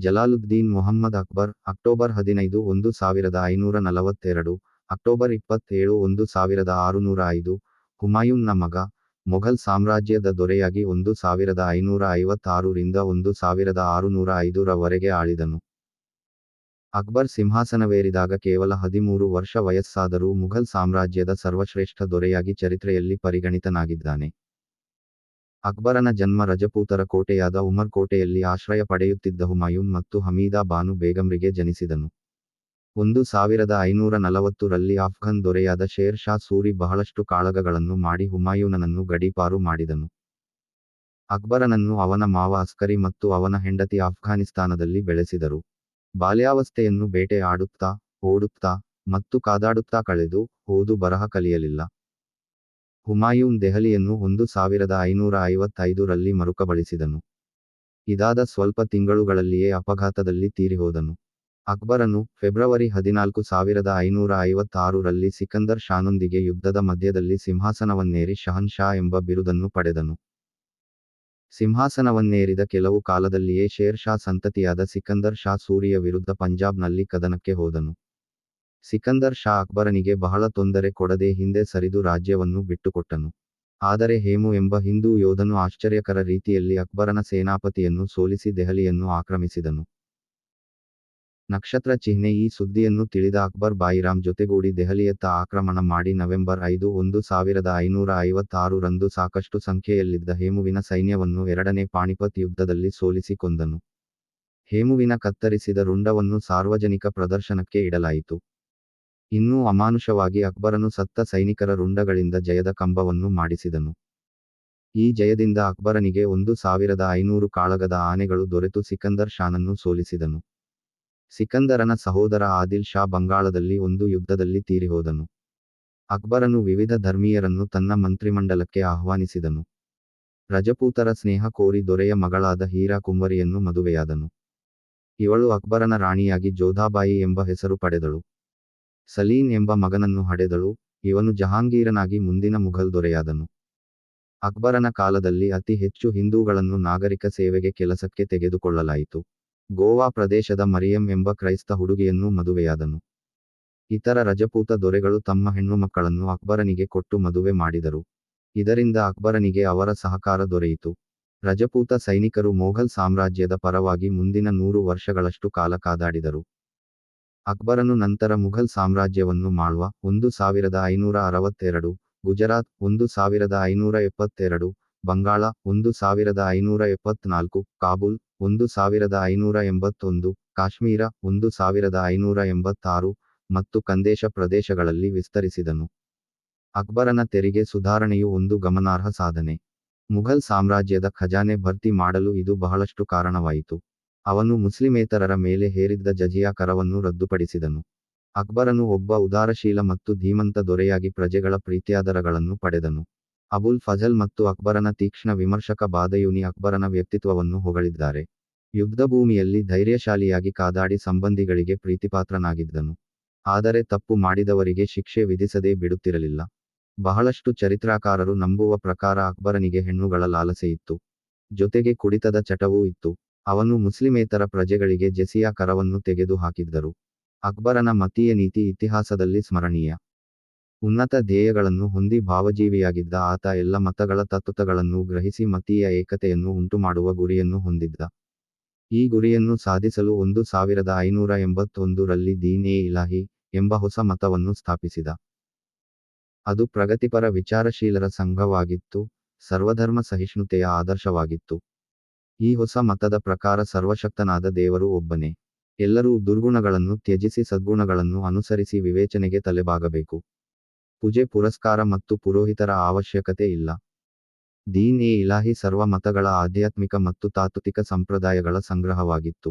Jalaluddin Mohammed Akbar, October ಹದಿನೈದು ಒಂದು ಸಾವಿರದ ಐನೂರ ನಲವತ್ತೆರಡು, ಅಕ್ಟೋಬರ್ ಇಪ್ಪತ್ತೇಳು ಒಂದು ಸಾವಿರದ ಆರುನೂರ ಐದು, ಹುಮಾಯೂನ್ನ ಮಗ, ಮೊಘಲ್ ಸಾಮ್ರಾಜ್ಯದ ದೊರೆಯಾಗಿ ಒಂದು ಸಾವಿರದ ಐನೂರ ಐವತ್ತಾರರಿಂದ ಒಂದು ಸಾವಿರದ ಆರುನೂರ ಐದರವರೆಗೆ ಆಳಿದನು. ಅಕ್ಬರ್ ಸಿಂಹಾಸನವೇರಿದಾಗ ಕೇವಲ ಹದಿಮೂರು ವರ್ಷ ವಯಸ್ಸಾದರೂ ಮುಘಲ್ ಸಾಮ್ರಾಜ್ಯದ ಸರ್ವಶ್ರೇಷ್ಠ ದೊರೆಯಾಗಿ ಚರಿತ್ರೆಯಲ್ಲಿ ಪರಿಗಣಿತನಾಗಿದ್ದಾನೆ. ಅಕ್ಬರನ ಜನ್ಮ ರಜಪೂತರ ಕೋಟೆಯಾದ ಉಮರ್ ಕೋಟೆಯಲ್ಲಿ ಆಶ್ರಯ ಪಡೆಯುತ್ತಿದ್ದ ಹುಮಾಯೂನ್ ಮತ್ತು ಹಮೀದಾ ಬಾನು ಬೇಗಂರಿಗೆ ಜನಿಸಿದನು. ಒಂದು ಸಾವಿರದ ಐನೂರ ನಲವತ್ತು ರಲ್ಲಿ ಆಫ್ಘನ್ ದೊರೆಯಾದ ಶೇರ್ ಶಾ ಸೂರಿ ಬಹಳಷ್ಟು ಕಾಳಗಗಳನ್ನು ಮಾಡಿ ಹುಮಾಯೂನನನ್ನು ಗಡೀಪಾರು ಮಾಡಿದನು. ಅಕ್ಬರನನ್ನು ಅವನ ಮಾವ ಅಸ್ಕರಿ ಮತ್ತು ಅವನ ಹೆಂಡತಿ ಆಫ್ಘಾನಿಸ್ತಾನದಲ್ಲಿ ಬೆಳೆಸಿದರು. ಬಾಲ್ಯಾವಸ್ಥೆಯನ್ನು ಬೇಟೆ ಆಡುತ್ತಾ ಓಡುತ್ತಾ ಮತ್ತು ಕಾದಾಡುತ್ತಾ ಕಳೆದು ಓದು ಬರಹ ಕಲಿಯಲಿಲ್ಲ. ಹುಮಾಯೂನ್ ದೆಹಲಿಯನ್ನು ಒಂದು ಸಾವಿರದ ಐನೂರ ಐವತ್ತೈದು ರಲ್ಲಿ ಮರುಕಬಳಿಸಿದನು. ಇದಾದ ಸ್ವಲ್ಪ ತಿಂಗಳುಗಳಲ್ಲಿಯೇ ಅಪಘಾತದಲ್ಲಿ ತೀರಿಹೋದನು. ಅಕ್ಬರನು ಫೆಬ್ರವರಿ ಹದಿನಾಲ್ಕು ಸಾವಿರದ ಐನೂರ ಐವತ್ತಾರು ರಲ್ಲಿ ಸಿಕಂದರ್ ಶಾನೊಂದಿಗೆ ಯುದ್ಧದ ಮಧ್ಯದಲ್ಲಿ ಸಿಂಹಾಸನವನ್ನೇರಿ ಶಹನ್ ಶಾ ಎಂಬ ಬಿರುದನ್ನು ಪಡೆದನು. ಸಿಂಹಾಸನವನ್ನೇರಿದ ಕೆಲವು ಕಾಲದಲ್ಲಿಯೇ ಶೇರ್ ಶಾ ಸಂತತಿಯಾದ ಸಿಕಂದರ್ ಶಾ ಸೂರಿಯ ವಿರುದ್ಧ ಪಂಜಾಬ್ನಲ್ಲಿ ಕದನಕ್ಕೆ ಹೋದನು. ಸಿಕಂದರ್ ಶಾ ಅಕ್ಬರನಿಗೆ ಬಹಳ ತೊಂದರೆ ಕೊಡದೆ ಹಿಂದೆ ಸರಿದು ರಾಜ್ಯವನ್ನು ಬಿಟ್ಟುಕೊಟ್ಟನು. ಆದರೆ ಹೇಮು ಎಂಬ ಹಿಂದೂ ಯೋಧನು ಆಶ್ಚರ್ಯಕರ ರೀತಿಯಲ್ಲಿ ಅಕ್ಬರನ ಸೇನಾಪತಿಯನ್ನು ಸೋಲಿಸಿ ದೆಹಲಿಯನ್ನು ಆಕ್ರಮಿಸಿದನು. ನಕ್ಷತ್ರ ಚಿಹ್ನೆ ಈ ಸುದ್ದಿಯನ್ನು ತಿಳಿದ ಅಕ್ಬರ್ ಬಾಯಿರಾಮ್ ಜೊತೆಗೂಡಿ ದೆಹಲಿಯತ್ತ ಆಕ್ರಮಣ ಮಾಡಿ ನವೆಂಬರ್ ಐದು ಒಂದು ಸಾವಿರದ ಐನೂರ ಐವತ್ತಾರು ರಂದು ಸಾಕಷ್ಟು ಸಂಖ್ಯೆಯಲ್ಲಿದ್ದ ಹೇಮುವಿನ ಸೈನ್ಯವನ್ನು ಎರಡನೇ ಪಾಣಿಪತ್ ಯುದ್ಧದಲ್ಲಿ ಸೋಲಿಸಿ ಕೊಂದನು. ಹೇಮುವಿನ ಕತ್ತರಿಸಿದ ರುಂಡವನ್ನು ಸಾರ್ವಜನಿಕ ಪ್ರದರ್ಶನಕ್ಕೆ ಇಡಲಾಯಿತು. ಇನ್ನೂ ಅಮಾನುಷವಾಗಿ ಅಕ್ಬರನು ಸತ್ತ ಸೈನಿಕರ ರುಂಡಗಳಿಂದ ಜಯದ ಕಂಬವನ್ನು ಮಾಡಿಸಿದನು. ಈ ಜಯದಿಂದ ಅಕ್ಬರನಿಗೆ ಒಂದು ಸಾವಿರದ ಐನೂರು ಕಾಳಗದ ಆನೆಗಳು ದೊರೆತು ಸಿಕಂದರ್ ಶಾನನ್ನು ಸೋಲಿಸಿದನು. ಸಿಕಂದರನ ಸಹೋದರ ಆದಿಲ್ ಶಾ ಬಂಗಾಳದಲ್ಲಿ ಒಂದು ಯುದ್ಧದಲ್ಲಿ ತೀರಿಹೋದನು. ಅಕ್ಬರನು ವಿವಿಧ ಧರ್ಮೀಯರನ್ನು ತನ್ನ ಮಂತ್ರಿಮಂಡಲಕ್ಕೆ ಆಹ್ವಾನಿಸಿದನು. ರಜಪೂತರ ಸ್ನೇಹ ಕೋರಿ ದೊರೆಯ ಮಗಳಾದ ಹೀರಾ ಕುಂವರಿಯನ್ನು ಮದುವೆಯಾದನು. ಇವಳು ಅಕ್ಬರನ ರಾಣಿಯಾಗಿ ಜೋಧಾಬಾಯಿ ಎಂಬ ಹೆಸರು ಪಡೆದಳು. ಸಲೀನ್ ಎಂಬ ಮಗನನ್ನು ಹಡೆದಳು, ಇವನು ಜಹಾಂಗೀರನಾಗಿ ಮುಂದಿನ ಮುಘಲ್ ದೊರೆಯಾದನು. ಅಕ್ಬರನ ಕಾಲದಲ್ಲಿ ಅತಿ ಹೆಚ್ಚು ಹಿಂದೂಗಳನ್ನು ನಾಗರಿಕ ಸೇವೆಗೆ ಕೆಲಸಕ್ಕೆ ತೆಗೆದುಕೊಳ್ಳಲಾಯಿತು. ಗೋವಾ ಪ್ರದೇಶದ ಮರಿಯಂ ಎಂಬ ಕ್ರೈಸ್ತ ಹುಡುಗಿಯನ್ನು ಮದುವೆಯಾದನು. ಇತರ ರಜಪೂತ ದೊರೆಗಳು ತಮ್ಮ ಹೆಣ್ಣು ಮಕ್ಕಳನ್ನು ಅಕ್ಬರನಿಗೆ ಕೊಟ್ಟು ಮದುವೆ ಮಾಡಿದರು. ಇದರಿಂದ ಅಕ್ಬರನಿಗೆ ಅವರ ಸಹಕಾರ ದೊರೆಯಿತು. ರಜಪೂತ ಸೈನಿಕರು ಮೊಘಲ್ ಸಾಮ್ರಾಜ್ಯದ ಪರವಾಗಿ ಮುಂದಿನ ನೂರು ವರ್ಷಗಳಷ್ಟು ಕಾಲ ಕಾದಾಡಿದರು. ಅಕ್ಬರನು ನಂತರ ಮುಘಲ್ ಸಾಮ್ರಾಜ್ಯವನ್ನು ಮಾಡುವ ಒಂದು ಸಾವಿರದ ಐನೂರ ಅರವತ್ತೆರಡು, ಗುಜರಾತ್, ಒಂದು ಸಾವಿರದ ಐನೂರ ಎಪ್ಪತ್ತೆರಡು, ಬಂಗಾಳ, ಒಂದು ಸಾವಿರದ ಐನೂರ ಎಪ್ಪತ್ನಾಲ್ಕು, ಕಾಬೂಲ್, ಒಂದು ಸಾವಿರದ ಐನೂರ ಎಂಬತ್ತೊಂದು, ಕಾಶ್ಮೀರ, ಒಂದು ಸಾವಿರದ ಐನೂರ ಎಂಬತ್ತಾರು ಮತ್ತು ಕಂದೇಶ ಪ್ರದೇಶಗಳಲ್ಲಿ ವಿಸ್ತರಿಸಿದನು. ಅಕ್ಬರನ ತೆರಿಗೆ ಸುಧಾರಣೆಯು ಒಂದು ಗಮನಾರ್ಹ ಸಾಧನೆ. ಮುಘಲ್ ಸಾಮ್ರಾಜ್ಯದ ಖಜಾನೆ ಭರ್ತಿ ಮಾಡಲು ಇದು ಬಹಳಷ್ಟು ಕಾರಣವಾಯಿತು. ಅವನು ಮುಸ್ಲಿಮೇತರರ ಮೇಲೆ ಹೇರಿದ್ದ ಜಜಿಯಾ ಕರವನ್ನು ರದ್ದುಪಡಿಸಿದನು. ಅಕ್ಬರನು ಒಬ್ಬ ಉದಾರಶೀಲ ಮತ್ತು ಧೀಮಂತ ದೊರೆಯಾಗಿ ಪ್ರಜೆಗಳ ಪ್ರೀತಿಯಾದರಗಳನ್ನು ಪಡೆದನು. ಅಬುಲ್ ಫಜಲ್ ಮತ್ತು ಅಕ್ಬರನ ತೀಕ್ಷ್ಣ ವಿಮರ್ಶಕ ಬಾದಯೂನಿ ಅಕ್ಬರನ ವ್ಯಕ್ತಿತ್ವವನ್ನು ಹೊಗಳಿದ್ದಾರೆ. ಯುದ್ಧಭೂಮಿಯಲ್ಲಿ ಧೈರ್ಯಶಾಲಿಯಾಗಿ ಕಾದಾಡಿ ಸಂಬಂಧಿಗಳಿಗೆ ಪ್ರೀತಿಪಾತ್ರನಾಗಿದ್ದನು. ಆದರೆ ತಪ್ಪು ಮಾಡಿದವರಿಗೆ ಶಿಕ್ಷೆ ವಿಧಿಸದೇ ಬಿಡುತ್ತಿರಲಿಲ್ಲ. ಬಹಳಷ್ಟು ಚರಿತ್ರಾಕಾರರು ನಂಬುವ ಪ್ರಕಾರ ಅಕ್ಬರನಿಗೆ ಹೆಣ್ಣುಗಳ ಲಾಲಸೆಯಿತ್ತು. ಜೊತೆಗೆ ಕುಡಿತದ ಚಟವೂ ಇತ್ತು. ಅವನು ಮುಸ್ಲಿಮೇತರ ಪ್ರಜೆಗಳಿಗೆ ಜೆಸಿಯಾ ಕರವನ್ನು ತೆಗೆದು ಹಾಕಿದ್ದರು ಅಕ್ಬರನ ಮತೀಯ ನೀತಿ ಇತಿಹಾಸದಲ್ಲಿ ಸ್ಮರಣೀಯ. ಉನ್ನತ ಧ್ಯೇಯಗಳನ್ನು ಹೊಂದಿ ಭಾವಜೀವಿಯಾಗಿದ್ದ ಆತ ಎಲ್ಲ ಮತಗಳ ತತ್ವಗಳನ್ನು ಗ್ರಹಿಸಿ ಮತೀಯ ಏಕತೆಯನ್ನು ಉಂಟುಮಾಡುವ ಗುರಿಯನ್ನು ಹೊಂದಿದ್ದ. ಈ ಗುರಿಯನ್ನು ಸಾಧಿಸಲು ಒಂದು ಸಾವಿರದ ಐನೂರ ಎಂಬತ್ತೊಂದು ರಲ್ಲಿ ದೀನ್ ಇಲಾಹಿ ಎಂಬ ಹೊಸ ಮತವನ್ನು ಸ್ಥಾಪಿಸಿದ. ಅದು ಪ್ರಗತಿಪರ ವಿಚಾರಶೀಲರ ಸಂಘವಾಗಿತ್ತು, ಸರ್ವಧರ್ಮ ಸಹಿಷ್ಣುತೆಯ ಆದರ್ಶವಾಗಿತ್ತು. ಈ ಹೊಸ ಮತದ ಪ್ರಕಾರ ಸರ್ವಶಕ್ತನಾದ ದೇವರು ಒಬ್ಬನೇ. ಎಲ್ಲರೂ ದುರ್ಗುಣಗಳನ್ನು ತ್ಯಜಿಸಿ ಸದ್ಗುಣಗಳನ್ನು ಅನುಸರಿಸಿ ವಿವೇಚನೆಗೆ ತಲೆಬಾಗಬೇಕು. ಪೂಜೆ ಪುರಸ್ಕಾರ ಮತ್ತು ಪುರೋಹಿತರ ಅವಶ್ಯಕತೆ ಇಲ್ಲ. ದೀನ್ ಎ ಇಲಾಹಿ ಸರ್ವ ಮತಗಳ ಆಧ್ಯಾತ್ಮಿಕ ಮತ್ತು ತಾತ್ವಿಕ ಸಂಪ್ರದಾಯಗಳ ಸಂಗ್ರಹವಾಗಿತ್ತು.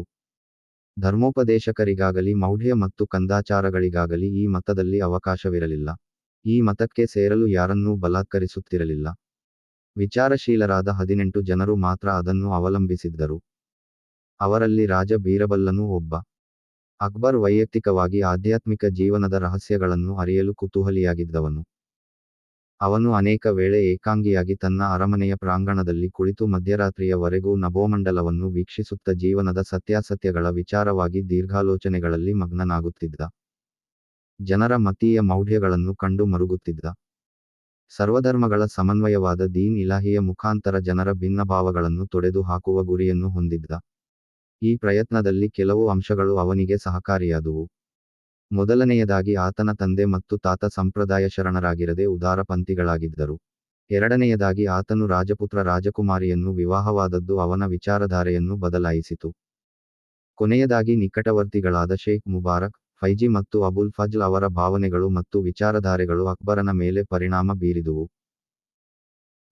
ಧರ್ಮೋಪದೇಶಕರಿಗಾಗಲಿ, ಮೌಢ್ಯ ಮತ್ತು ಕಂದಾಚಾರಗಳಿಗಾಗಲಿ ಈ ಮತದಲ್ಲಿ ಅವಕಾಶವಿರಲಿಲ್ಲ. ಈ ಮತಕ್ಕೆ ಸೇರಲು ಯಾರನ್ನೂ ಬಲಾತ್ಕರಿಸುತ್ತಿರಲಿಲ್ಲ. ವಿಚಾರಶೀಲರಾದ ಹದಿನೆಂಟು ಜನರು ಮಾತ್ರ ಅದನ್ನು ಅವಲಂಬಿಸಿದ್ದರು. ಅವರಲ್ಲಿ ರಾಜ ಬೀರಬಲ್ಲನೂ ಒಬ್ಬ. ಅಕ್ಬರ್ ವೈಯಕ್ತಿಕವಾಗಿ ಆಧ್ಯಾತ್ಮಿಕ ಜೀವನದ ರಹಸ್ಯಗಳನ್ನು ಅರಿಯಲು ಕುತೂಹಲಿಯಾಗಿದ್ದವನು. ಅವನು ಅನೇಕ ವೇಳೆ ಏಕಾಂಗಿಯಾಗಿ ತನ್ನ ಅರಮನೆಯ ಪ್ರಾಂಗಣದಲ್ಲಿ ಕುಳಿತು ಮಧ್ಯರಾತ್ರಿಯವರೆಗೂ ನಭೋಮಂಡಲವನ್ನು ವೀಕ್ಷಿಸುತ್ತ ಜೀವನದ ಸತ್ಯಾಸತ್ಯಗಳ ವಿಚಾರವಾಗಿ ದೀರ್ಘಾಲೋಚನೆಗಳಲ್ಲಿ ಮಗ್ನನಾಗುತ್ತಿದ್ದ. ಜನರ ಮತೀಯ ಮೌಢ್ಯಗಳನ್ನು ಕಂಡು ಮರುಗುತ್ತಿದ್ದ. ಸರ್ವಧರ್ಮಗಳ ಸಮನ್ವಯವಾದ ದೀನ್ ಇಲಾಹಿಯ ಮುಖಾಂತರ ಜನರ ಭಿನ್ನಭಾವಗಳನ್ನು ತೊಡೆದು ಹಾಕುವ ಗುರಿಯನ್ನು ಹೊಂದಿದ್ದ ಈ ಪ್ರಯತ್ನದಲ್ಲಿ ಕೆಲವು ಅಂಶಗಳು ಅವನಿಗೆ ಸಹಕಾರಿಯಾದುವು. ಮೊದಲನೆಯದಾಗಿ ಆತನ ತಂದೆ ಮತ್ತು ತಾತ ಸಂಪ್ರದಾಯ ಶರಣರಾಗಿರದೆ ಉದಾರಪಂಥಿಗಳಾಗಿದ್ದರು ಎರಡನೆಯದಾಗಿ ಆತನು ರಾಜಪುತ್ರ ರಾಜಕುಮಾರಿಯನ್ನು ವಿವಾಹವಾದದ್ದು ಅವನ ವಿಚಾರಧಾರೆಯನ್ನು ಬದಲಾಯಿಸಿತು. ಕೊನೆಯದಾಗಿ ನಿಕಟವರ್ತಿಗಳಾದ ಶೇಖ್ ಮುಬಾರಕ್ ಫೈಜಿ ಮತ್ತು ಅಬುಲ್ ಫಜ್ಲ್ ಅವರ ಭಾವನೆಗಳು ಮತ್ತು ವಿಚಾರಧಾರೆಗಳು ಅಕ್ಬರನ ಮೇಲೆ ಪರಿಣಾಮ ಬೀರಿದುವು.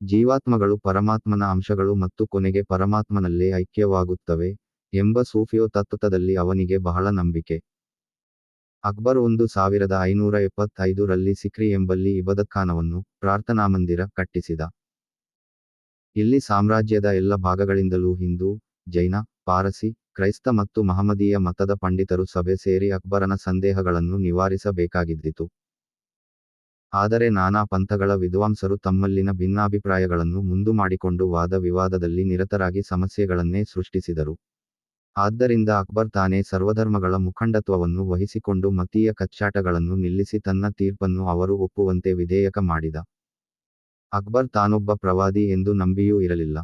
ಜೀವಾತ್ಮಗಳು ಪರಮಾತ್ಮನ ಅಂಶಗಳು ಮತ್ತು ಕೊನೆಗೆ ಪರಮಾತ್ಮನಲ್ಲೇ ಐಕ್ಯವಾಗುತ್ತವೆ ಎಂಬ ಸೂಫಿಯೋ ತತ್ವದಲ್ಲಿ ಅವನಿಗೆ ಬಹಳ ನಂಬಿಕೆ. ಅಕ್ಬರ್ ಒಂದು ಸಾವಿರದ ಐನೂರ ಎಪ್ಪತ್ತೈದರಲ್ಲಿ ಸಿಕ್ರಿ ಎಂಬಲ್ಲಿ ಇಬದತ್ಖಾನವನ್ನು ಪ್ರಾರ್ಥನಾಮಂದಿರ ಕಟ್ಟಿಸಿದ. ಇಲ್ಲಿ ಸಾಮ್ರಾಜ್ಯದ ಎಲ್ಲ ಭಾಗಗಳಿಂದಲೂ ಹಿಂದೂ, ಜೈನ, ಪಾರಸಿ ಕ್ರೈಸ್ತ ಮತ್ತು ಮಹಮದೀಯ ಮತದ ಪಂಡಿತರು ಸಭೆ ಸೇರಿ ಅಕ್ಬರನ ಸಂದೇಹಗಳನ್ನು ನಿವಾರಿಸಬೇಕಾಗಿದ್ದಿತು. ಆದರೆ ನಾನಾ ಪಂಥಗಳ ವಿದ್ವಾಂಸರು ತಮ್ಮಲ್ಲಿನ ಭಿನ್ನಾಭಿಪ್ರಾಯಗಳನ್ನು ಮುಂದು ಮಾಡಿಕೊಂಡು ವಾದ ವಿವಾದದಲ್ಲಿ ನಿರತರಾಗಿ ಸಮಸ್ಯೆಗಳನ್ನೇ ಸೃಷ್ಟಿಸಿದರು. ಆದ್ದರಿಂದ ಅಕ್ಬರ್ ತಾನೇ ಸರ್ವಧರ್ಮಗಳ ಮುಖಂಡತ್ವವನ್ನು ವಹಿಸಿಕೊಂಡು ಮತೀಯ ಕಚ್ಚಾಟಗಳನ್ನು ನಿಲ್ಲಿಸಿ ತನ್ನ ತೀರ್ಪನ್ನು ಅವರು ಒಪ್ಪುವಂತೆ ವಿಧೇಯಕ ಮಾಡಿದ. ಅಕ್ಬರ್ ತಾನೊಬ್ಬ ಪ್ರವಾದಿ ಎಂದು ನಂಬಿಯೂ ಇರಲಿಲ್ಲ.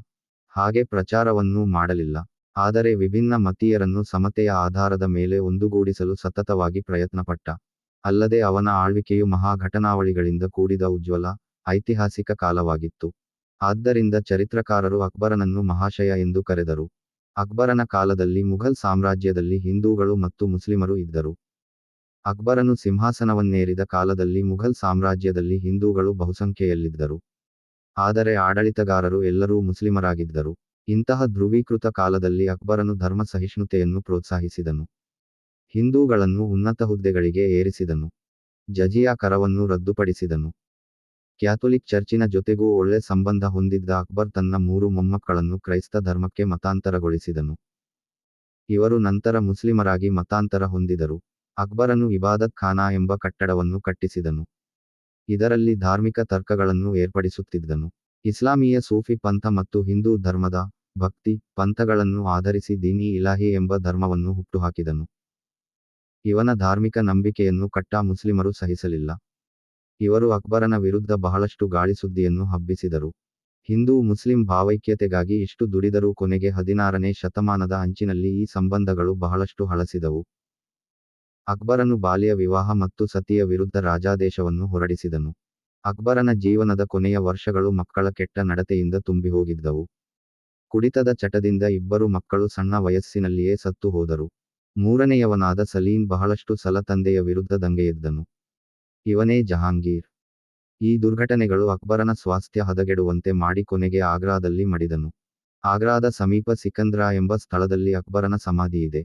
ಹಾಗೆ ಪ್ರಚಾರವನ್ನೂ ಮಾಡಲಿಲ್ಲ. ಆದರೆ ವಿಭಿನ್ನ ಮತೀಯರನ್ನು ಸಮತೆಯ ಆಧಾರದ ಮೇಲೆ ಒಂದುಗೂಡಿಸಲು ಸತತವಾಗಿ ಪ್ರಯತ್ನಪಟ್ಟ. ಅಲ್ಲದೆ ಅವನ ಆಳ್ವಿಕೆಯು ಮಹಾಘಟನಾವಳಿಗಳಿಂದ ಕೂಡಿದ ಉಜ್ವಲ, ಐತಿಹಾಸಿಕ ಕಾಲವಾಗಿತ್ತು. ಆದ್ದರಿಂದ ಚರಿತ್ರಕಾರರು ಅಕ್ಬರನನ್ನು ಮಹಾಶಯ ಎಂದು ಕರೆದರು. ಅಕ್ಬರನ ಕಾಲದಲ್ಲಿ ಮುಘಲ್ ಸಾಮ್ರಾಜ್ಯದಲ್ಲಿ ಹಿಂದೂಗಳು ಮತ್ತು ಮುಸ್ಲಿಮರು ಇದ್ದರು. ಅಕ್ಬರನು ಸಿಂಹಾಸನವನ್ನೇರಿದ ಕಾಲದಲ್ಲಿ ಮುಘಲ್ ಸಾಮ್ರಾಜ್ಯದಲ್ಲಿ ಹಿಂದೂಗಳು ಬಹುಸಂಖ್ಯೆಯಲ್ಲಿದ್ದರು. ಆದರೆ ಆಡಳಿತಗಾರರು ಎಲ್ಲರೂ ಮುಸ್ಲಿಮರಾಗಿದ್ದರು. ಇಂತಹ ಧ್ರುವೀಕೃತ ಕಾಲದಲ್ಲಿ ಅಕ್ಬರನು ಧರ್ಮ ಸಹಿಷ್ಣುತೆಯನ್ನು ಪ್ರೋತ್ಸಾಹಿಸಿದನು. ಹಿಂದೂಗಳನ್ನು ಉನ್ನತ ಹುದ್ದೆಗಳಿಗೆ ಏರಿಸಿದನು. ಜಜಿಯಾ ಕರವನ್ನು ರದ್ದುಪಡಿಸಿದನು. ಕ್ಯಾಥೋಲಿಕ್ ಚರ್ಚಿನ ಜೊತೆಗೂ ಒಳ್ಳೆ ಸಂಬಂಧ ಹೊಂದಿದ್ದ ಅಕ್ಬರ್ ತನ್ನ ಮೂರು ಮೊಮ್ಮಕ್ಕಳನ್ನು ಕ್ರೈಸ್ತ ಧರ್ಮಕ್ಕೆ ಮತಾಂತರಗೊಳಿಸಿದನು. ಇವರು ನಂತರ ಮುಸ್ಲಿಮರಾಗಿ ಮತಾಂತರ ಹೊಂದಿದರು. ಅಕ್ಬರನು ಇಬಾದತ್ ಖಾನಾ ಎಂಬ ಕಟ್ಟಡವನ್ನು ಕಟ್ಟಿಸಿದನು. ಇದರಲ್ಲಿ ಧಾರ್ಮಿಕ ತರ್ಕಗಳನ್ನು ಏರ್ಪಡಿಸುತ್ತಿದ್ದನು. ಇಸ್ಲಾಮೀಯ ಸೂಫಿ ಪಂಥ ಮತ್ತು ಹಿಂದೂ ಧರ್ಮದ ಭಕ್ತಿ ಪಂಥಗಳನ್ನು ಆಧರಿಸಿ ದೀನಿ ಇಲಾಹಿ ಎಂಬ ಧರ್ಮವನ್ನು ಹುಟ್ಟುಹಾಕಿದನು. ಇವನ ಧಾರ್ಮಿಕ ನಂಬಿಕೆಯನ್ನು ಕಟ್ಟ ಮುಸ್ಲಿಮರು ಸಹಿಸಲಿಲ್ಲ. ಇವರು ಅಕ್ಬರನ ವಿರುದ್ಧ ಬಹಳಷ್ಟು ಗಾಳಿ ಸುದ್ದಿಯನ್ನು ಹಬ್ಬಿಸಿದರು. ಹಿಂದೂ ಮುಸ್ಲಿಂ ಭಾವೈಕ್ಯತೆಗಾಗಿ ಇಷ್ಟು ದುಡಿದರೂ ಕೊನೆಗೆ ಹದಿನಾರನೇ ಶತಮಾನದ ಅಂಚಿನಲ್ಲಿ ಈ ಸಂಬಂಧಗಳು ಬಹಳಷ್ಟು ಹಳಸಿದವು. ಅಕ್ಬರನು ಬಾಲ್ಯ ವಿವಾಹ ಮತ್ತು ಸತಿಯ ವಿರುದ್ಧ ರಾಜಾದೇಶವನ್ನು ಹೊರಡಿಸಿದನು. ಅಕ್ಬರನ ಜೀವನದ ಕೊನೆಯ ವರ್ಷಗಳು ಮಕ್ಕಳ ಕೆಟ್ಟ ನಡತೆಯಿಂದ ತುಂಬಿಹೋಗಿದ್ದವು. ಕುಡಿತದ ಚಟದಿಂದ ಇಬ್ಬರು ಮಕ್ಕಳು ಸಣ್ಣ ವಯಸ್ಸಿನಲ್ಲಿಯೇ ಸತ್ತು ಹೋದರು. ಮೂರನೆಯವನಾದ ಸಲೀಂ ಬಹಳಷ್ಟು ಸಲ ತಂದೆಯ ವಿರುದ್ಧ ದಂಗೆಯೆದ್ದನು. ಇವನೇ ಜಹಾಂಗೀರ್. ಈ ದುರ್ಘಟನೆಗಳು ಅಕ್ಬರನ ಸ್ವಾಸ್ಥ್ಯ ಹದಗೆಡುವಂತೆ ಮಾಡಿ ಕೊನೆಗೆ ಆಗ್ರಾದಲ್ಲಿ ಮಡಿದನು. ಆಗ್ರಾದ ಸಮೀಪ ಸಿಕಂದ್ರ ಎಂಬ ಸ್ಥಳದಲ್ಲಿ ಅಕ್ಬರನ ಸಮಾಧಿಯಿದೆ.